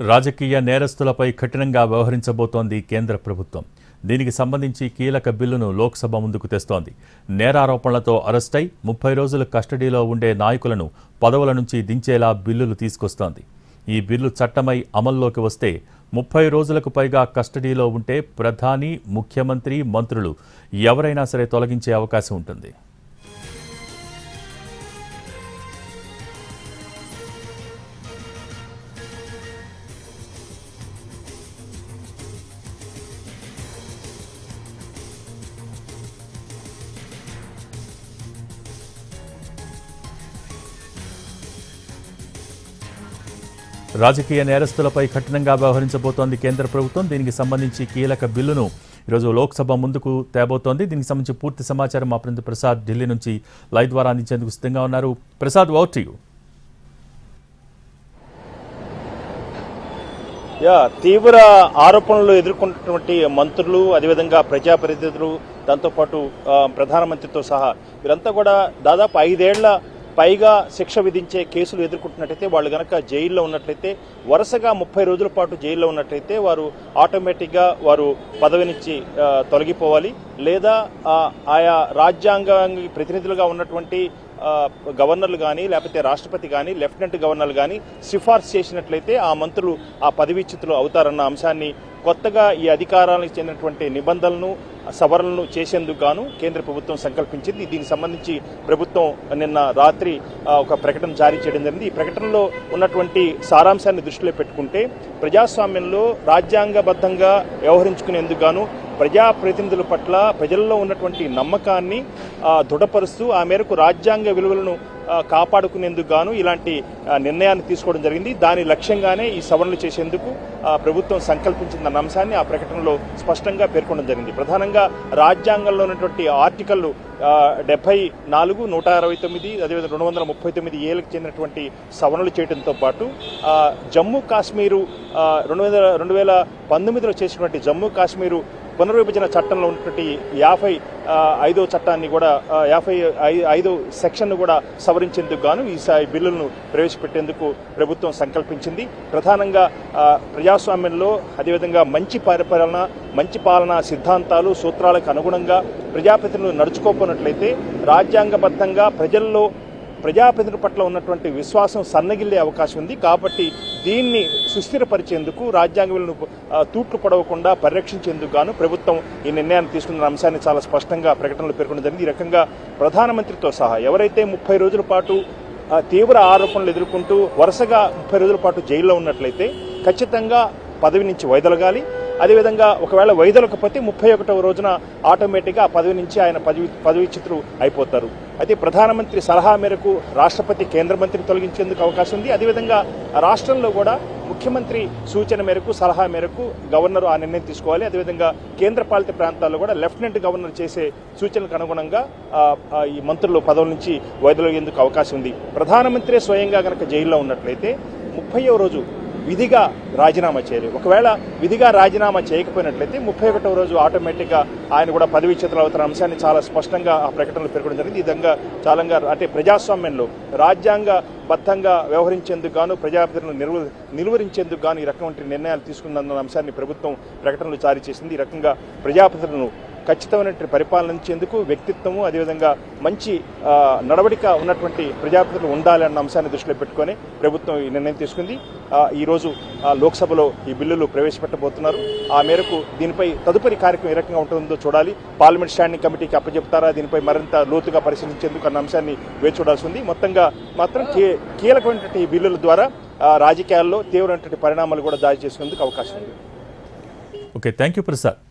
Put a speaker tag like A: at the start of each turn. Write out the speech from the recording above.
A: రాజకీయ నేరస్తులపై కఠినంగా వ్యవహరించబోతోంది కేంద్ర ప్రభుత్వం. దీనికి సంబంధించి కీలక బిల్లును లోక్సభ ముందుకు తెస్తోంది. నేరారోపణలతో అరెస్టై ముప్పై రోజులు కస్టడీలో ఉండే నాయకులను పదవుల నుంచి దించేలా బిల్లులు తీసుకొస్తోంది. ఈ బిల్లు చట్టమై అమల్లోకి వస్తే ముప్పై రోజులకు పైగా కస్టడీలో ఉంటే ప్రధాని ముఖ్యమంత్రి మంత్రులు ఎవరైనా సరే తొలగించే అవకాశం ఉంటుంది. రాజకీయ నేరస్తులపై కఠినంగా వ్యవహరించబోతోంది కేంద్ర ప్రభుత్వం. దీనికి సంబంధించి కీలక బిల్లును ఈరోజు లోక్సభ ముందుకు తేబోతోంది. దీనికి సంబంధించి పూర్తి సమాచారం మా ప్రతినిధి ప్రసాద్ ఢిల్లీ నుంచి లైవ్ ద్వారా అందించేందుకు సిద్ధంగా ఉన్నారు. ప్రసాద్ ఓవర్ యా
B: తీవ్ర ఆరోపణలు ఎదుర్కొన్నటువంటి మంత్రులు అదేవిధంగా ప్రజాప్రతినిధులు దాంతోపాటు ప్రధానమంత్రితో సహా వీరంతా కూడా దాదాపు ఐదేళ్ళ పైగా శిక్ష విధించే కేసులు ఎదుర్కొంటున్నట్టయితే వాళ్ళు కనుక జైల్లో ఉన్నట్లయితే వరుసగా ముప్పై రోజుల పాటు జైల్లో ఉన్నట్లయితే వారు ఆటోమేటిక్గా వారు పదవి నుంచి తొలగిపోవాలి. లేదా ఆయా రాజ్యాంగానికి ప్రతినిధులుగా ఉన్నటువంటి గవర్నర్లు కానీ లేకపోతే రాష్ట్రపతి కానీ లెఫ్టినెంట్ గవర్నర్లు కానీ సిఫార్సు చేసినట్లయితే ఆ మంత్రులు ఆ పదవీచ్యుతులు అవుతారన్న అంశాన్ని కొత్తగా ఈ అధికారాలకు చెందినటువంటి నిబంధనలను సవరణలు చేసేందుకు గాను కేంద్ర ప్రభుత్వం సంకల్పించింది. దీనికి సంబంధించి ప్రభుత్వం నిన్న రాత్రి ఒక ప్రకటన జారీ చేయడం జరిగింది. ఈ ప్రకటనలో ఉన్నటువంటి సారాంశాన్ని దృష్టిలో పెట్టుకుంటే ప్రజాస్వామ్యంలో రాజ్యాంగబద్ధంగా వ్యవహరించుకునేందుకు గాను ప్రజాప్రతినిధుల పట్ల ప్రజల్లో ఉన్నటువంటి నమ్మకాన్ని దృఢపరుస్తూ ఆ మేరకు రాజ్యాంగ విలువలను కాపాడుకునేందుకు గాను ఇలాంటి నిర్ణయాన్ని తీసుకోవడం జరిగింది. దాని లక్ష్యంగానే ఈ సవరణలు చేసేందుకు ప్రభుత్వం సంకల్పించిందన్న అంశాన్ని ఆ ప్రకటనలో స్పష్టంగా పేర్కొనడం జరిగింది. ప్రధానంగా రాజ్యాంగంలో ఉన్నటువంటి ఆర్టికల్లు డెబ్బై నాలుగు నూట అరవై తొమ్మిది అదేవిధంగా రెండు వందల ముప్పై తొమ్మిది ఏళ్ళకి చెందినటువంటి సవరణలు చేయడంతో పాటు జమ్మూ కాశ్మీరు రెండు వేల రెండు వేల పంతొమ్మిదిలో చేసినటువంటి జమ్మూ కాశ్మీరు పునర్విభజన చట్టంలో ఉన్నటువంటి యాభై ఐదో చట్టాన్ని కూడా యాభై ఐదో సెక్షన్ను కూడా సవరించేందుకు గాను ఈ బిల్లులను ప్రవేశపెట్టేందుకు ప్రభుత్వం సంకల్పించింది. ప్రధానంగా ప్రజాస్వామ్యంలో అదేవిధంగా మంచి పరిపాలన మంచి పాలన సిద్ధాంతాలు సూత్రాలకు అనుగుణంగా ప్రజాప్రతినిధులు నడుచుకోకున్నట్లయితే రాజ్యాంగబద్ధంగా ప్రజల్లో ప్రజాప్రతినిధుల పట్ల ఉన్నటువంటి విశ్వాసం సన్నగిల్లే అవకాశం ఉంది. కాబట్టి దీన్ని సుస్థిరపరిచేందుకు రాజ్యాంగ విలువను తూట్లు పడవకుండా పరిరక్షించేందుకు గాను ప్రభుత్వం ఈ నిర్ణయాన్ని తీసుకున్న అంశాన్ని చాలా స్పష్టంగా ప్రకటనలో పేర్కొనడం జరిగింది. ఈ రకంగా ప్రధానమంత్రితో సహా ఎవరైతే ముప్పై రోజుల పాటు తీవ్ర ఆరోపణలు ఎదుర్కొంటూ వరుసగా ముప్పై రోజుల పాటు జైల్లో ఉన్నట్లయితే ఖచ్చితంగా పదవి నుంచి వైదొలగాలి అదేవిధంగా ఒకవేళ వైదొలకపోతే ముప్పై ఒకటవ రోజున ఆటోమేటిక్గా ఆ పదవి నుంచి ఆయన పదవి పదవీచ్యుతులు అయిపోతారు. అయితే ప్రధానమంత్రి సలహా మేరకు రాష్ట్రపతి కేంద్ర మంత్రిని తొలగించేందుకు అవకాశం ఉంది. అదేవిధంగా రాష్ట్రంలో కూడా ముఖ్యమంత్రి సూచన మేరకు సలహా మేరకు గవర్నర్ ఆ నిర్ణయం తీసుకోవాలి. అదేవిధంగా కేంద్ర పాలిత ప్రాంతాల్లో కూడా లెఫ్టినెంట్ గవర్నర్ చేసే సూచనలకు అనుగుణంగా ఈ మంత్రులు పదవుల నుంచి వైదొలగేందుకు అవకాశం ఉంది. ప్రధానమంత్రి స్వయంగా కనుక జైల్లో ఉన్నట్లయితే ముప్పైవ రోజు విధిగా రాజీనామా చేయాలి. ఒకవేళ విధిగా రాజీనామా చేయకపోయినట్లయితే ముప్పై ఒకటవ రోజు ఆటోమేటిక్గా ఆయన కూడా పదవీచ్యుతులు అవుతున్న అంశాన్ని చాలా స్పష్టంగా ఆ ప్రకటనలో పేర్కొనడం జరిగింది. ఈ విధంగా చాలంగా అంటే ప్రజాస్వామ్యంలో రాజ్యాంగ బద్ధంగా వ్యవహరించేందుకు గాను ప్రజాప్రతినిధులను నిలువ నిలువరించేందుకు గాను ఈ రకమైన నిర్ణయాలు తీసుకుందన్న అంశాన్ని ప్రభుత్వం ప్రకటనలు జారీ చేసింది. ఈ రకంగా ప్రజాప్రతినిధులను ఖచ్చితమైనటువంటి పరిపాలన ఇచ్చేందుకు వ్యక్తిత్వము అదేవిధంగా మంచి నడవడిక ఉన్నటువంటి ప్రజాప్రతినిధులు ఉండాలి అన్న అంశాన్ని దృష్టిలో పెట్టుకొని ప్రభుత్వం ఈ నిర్ణయం తీసుకుంది. ఈరోజు లోక్సభలో ఈ బిల్లులు ప్రవేశపెట్టబోతున్నారు. ఆ మేరకు దీనిపై తదుపరి కార్యక్రమం ఏ రకంగా ఉంటుందో చూడాలి. పార్లమెంట్ స్టాండింగ్ కమిటీకి అప్పచెప్తారా? దీనిపై మరింత లోతుగా పరిశీలించేందుకు అన్న అంశాన్ని వేచి చూడాల్సి ఉంది. మొత్తంగా మాత్రం కీ- కీలకమైనటువంటి ఈ బిల్లుల ద్వారా రాజకీయాల్లో తీవ్రమైనటువంటి పరిణామాలు కూడా దారి చేసుకునేందుకు అవకాశం ఉంది.
A: Okay thank you Prasad